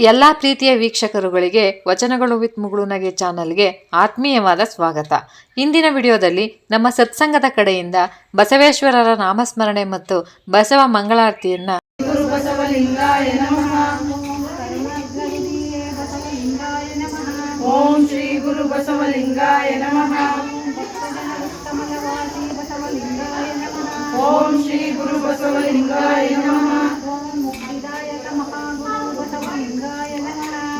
ಎಲ್ಲ ಪ್ರೀತಿಯ ವೀಕ್ಷಕರುಗಳಿಗೆ, ವಚನಗಳು ವಿತ್ ಮುಗುಳುನಗೆ ಚಾನಲ್ಗೆ ಆತ್ಮೀಯವಾದ ಸ್ವಾಗತ. ಇಂದಿನ ವಿಡಿಯೋದಲ್ಲಿ ನಮ್ಮ ಸತ್ಸಂಗದ ಕಡೆಯಿಂದ ಬಸವೇಶ್ವರರ ನಾಮಸ್ಮರಣೆ ಮತ್ತು ಬಸವ ಮಂಗಳಾರತಿಯನ್ನ ಓಂ ಶ್ರೀ ಗುರು ಬಸವಲಿಂಗಾಯ ನಮಃ. ಓಂ ಶ್ರೀ ಗುರು ಬಸವಲಿಂಗಾಯ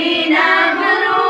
શ્રીના ગુરુ